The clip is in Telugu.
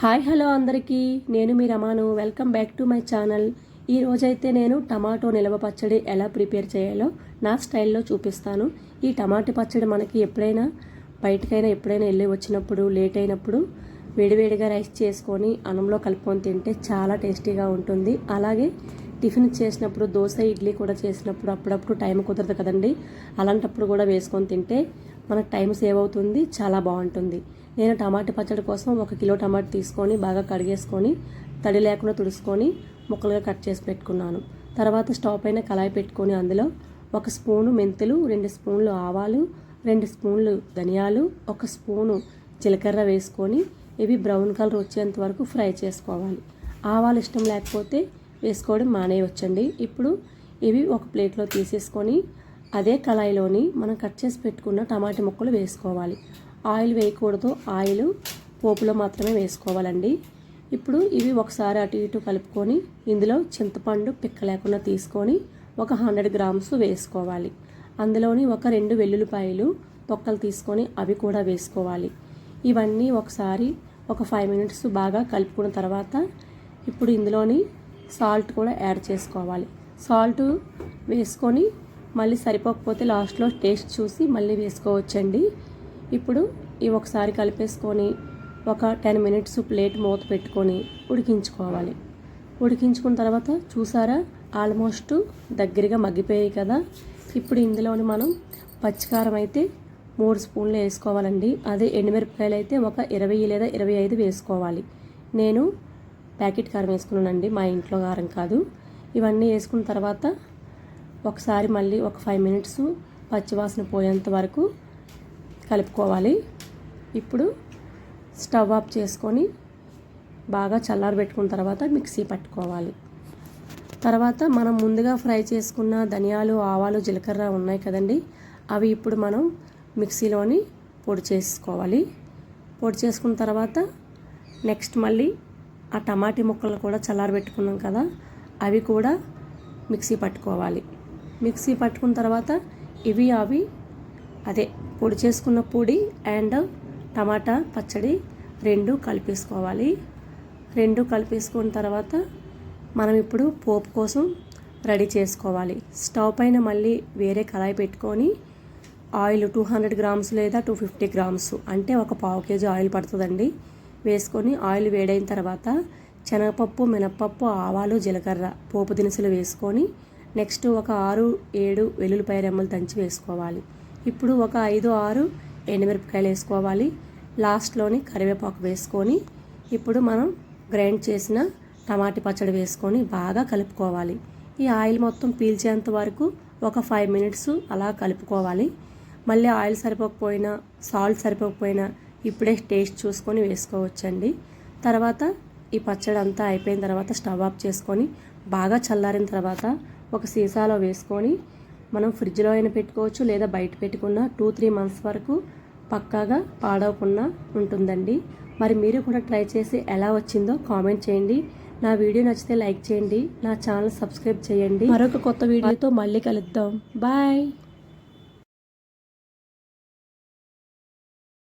హాయ్ హలో అందరికీ. నేను మీ రమాను. Welcome back to my channel. ఈ రోజైతే నేను టమాటో నిలవ పచ్చడి ఎలా ప్రిపేర్ చేయాలో నా స్టైల్లో చూపిస్తాను. ఈ టమాటో పచ్చడి మనకి ఎప్పుడైనా బయటకైనా ఎప్పుడైనా వెళ్ళి వచ్చినప్పుడు లేట్ అయినప్పుడు వేడివేడిగా రైస్ చేసుకొని అన్నంలో కలుపుకొని తింటే చాలా టేస్టీగా ఉంటుంది. అలాగే టిఫిన్ చేసినప్పుడు దోశ ఇడ్లీ కూడా చేసినప్పుడు అప్పుడప్పుడు టైం కుదరదు కదండి. అలాంటప్పుడు కూడా వేసుకొని తింటే మనకు టైం సేవ్ అవుతుంది చాలా బాగుంటుంది. నేను టమాటా పచ్చడి కోసం ఒక కిలో టమాటా తీసుకొని బాగా కడిగేసుకొని తడి లేకుండా తుడుచుకొని ముక్కలుగా కట్ చేసి పెట్టుకున్నాను. తర్వాత స్టవ్ పైన కళాయి పెట్టుకొని అందులో ఒక స్పూను మెంతులు రెండు స్పూన్లు ఆవాలు రెండు స్పూన్లు ధనియాలు ఒక స్పూను జీలకర్ర వేసుకొని ఇవి బ్రౌన్ కలర్ వచ్చేంత వరకు ఫ్రై చేసుకోవాలి. ఆవాలు ఇష్టం లేకపోతే వేసుకోవడం మానేయవచ్చండి ఇప్పుడు ఇవి ఒక ప్లేట్లో తీసేసుకొని అదే కళాయిలోని మనం కట్ చేసి పెట్టుకున్న టమాటా ముక్కలు వేసుకోవాలి. ఆయిల్ వేయకూడదు. ఆయిల్ పోపులో మాత్రమే వేసుకోవాలండి. ఇప్పుడు ఇవి ఒకసారి అటు ఇటు కలుపుకొని ఇందులో చింతపండు పిక్క లేకుండా తీసుకొని ఒక హండ్రెడ్ గ్రామ్స్ వేసుకోవాలి. అందులోని ఒక రెండు వెల్లుల్లిపాయలు తొక్కలు తీసుకొని అవి కూడా వేసుకోవాలి. ఇవన్నీ ఒకసారి ఒక ఫైవ్ మినిట్స్ బాగా కలుపుకున్న తర్వాత ఇప్పుడు ఇందులోని సాల్ట్ కూడా యాడ్ చేసుకోవాలి. సాల్ట్ వేసుకొని మళ్ళీ సరిపోకపోతే లాస్ట్లో టేస్ట్ చూసి మళ్ళీ వేసుకోవచ్చండి. ఇప్పుడు ఇవి ఒకసారి కలిపేసుకొని ఒక టెన్ మినిట్స్ ప్లేట్ మూత పెట్టుకొని ఉడికించుకోవాలి. ఉడికించుకున్న తర్వాత చూసారా ఆల్మోస్ట్ దగ్గరగా మగ్గిపోయాయి కదా. ఇప్పుడు ఇందులోని మనం పచ్చికారం అయితే మూడు స్పూన్లు వేసుకోవాలండి. అదే ఎండుమిరపకాయలు అయితే ఒక ఇరవై లేదా ఇరవై ఐదు వేసుకోవాలి. నేను ప్యాకెట్ కారం వేసుకున్నానండి మా ఇంట్లో కారం కాదు. ఇవన్నీ వేసుకున్న తర్వాత ఒకసారి మళ్ళీ ఒక ఫైవ్ మినిట్స్ పచ్చివాసన పోయేంత వరకు కలుపుకోవాలి. ఇప్పుడు స్టవ్ ఆఫ్ చేసుకొని బాగా చల్లారబెట్టుకున్న తర్వాత మిక్సీ పట్టుకోవాలి. తర్వాత మనం ముందుగా ఫ్రై చేసుకున్న ధనియాలు ఆవాలు జీలకర్ర ఉన్నాయి కదండి అవి ఇప్పుడు మనం మిక్సీలోని పొడి చేసుకోవాలి. పొడి చేసుకున్న తర్వాత నెక్స్ట్ మళ్ళీ ఆ టమాటీ ముక్కలు కూడా చల్లారబెట్టుకున్నాం కదా అవి కూడా మిక్సీ పట్టుకోవాలి. మిక్సీ పట్టుకున్న తర్వాత ఇవి అవి అదే పొడి చేసుకున్న పొడి అండ్ టమాటా పచ్చడి రెండు కలిపేసుకోవాలి. రెండు కలిపేసుకున్న తర్వాత మనం ఇప్పుడు పోపు కోసం రెడీ చేసుకోవాలి. స్టవ్ పైన మళ్ళీ వేరే కళాయి పెట్టుకొని ఆయిల్ టూ హండ్రెడ్ గ్రామ్స్ లేదా టూ ఫిఫ్టీ గ్రామ్స్ అంటే ఒక పావు కేజీ ఆయిల్ పడుతుందండి. వేసుకొని ఆయిల్ వేడైన తర్వాత శనగపప్పు మినప్పప్పు ఆవాలు జీలకర్ర పోపు దినుసులు వేసుకొని నెక్స్ట్ ఒక ఆరు ఏడు వెల్లుల్లిపాయ రెమ్మలు దంచి వేసుకోవాలి. ఇప్పుడు ఒక ఐదు ఆరు ఎండుమిరపకాయలు వేసుకోవాలి. లాస్ట్లోని కరివేపాకు వేసుకొని ఇప్పుడు మనం గ్రైండ్ చేసిన టమాటి పచ్చడి వేసుకొని బాగా కలుపుకోవాలి. ఈ ఆయిల్ మొత్తం పీల్చేంత వరకు ఒక ఫైవ్ మినిట్స్ అలా కలుపుకోవాలి. మళ్ళీ ఆయిల్ సరిపోకపోయినా సాల్ట్ సరిపోకపోయినా ఇప్పుడే టేస్ట్ చూసుకొని వేసుకోవచ్చండి. తర్వాత ఈ పచ్చడి అంతా అయిపోయిన తర్వాత స్టవ్ ఆఫ్ చేసుకొని బాగా చల్లారిన తర్వాత ఒక సీసాలో వేసుకొని మనం ఫ్రిడ్జ్లో అయినా పెట్టుకోవచ్చు లేదా బయట పెట్టుకున్న టూ త్రీ మంత్స్ వరకు పక్కాగా పాడవకుండా ఉంటుందండి. మరి మీరు కూడా ట్రై చేసి ఎలా వచ్చిందో కామెంట్ చేయండి. నా వీడియో నచ్చితే లైక్ చేయండి. నా ఛానల్ సబ్స్క్రైబ్ చేయండి. మరొక కొత్త వీడియోతో మళ్ళీ కలుద్దాం. బాయ్.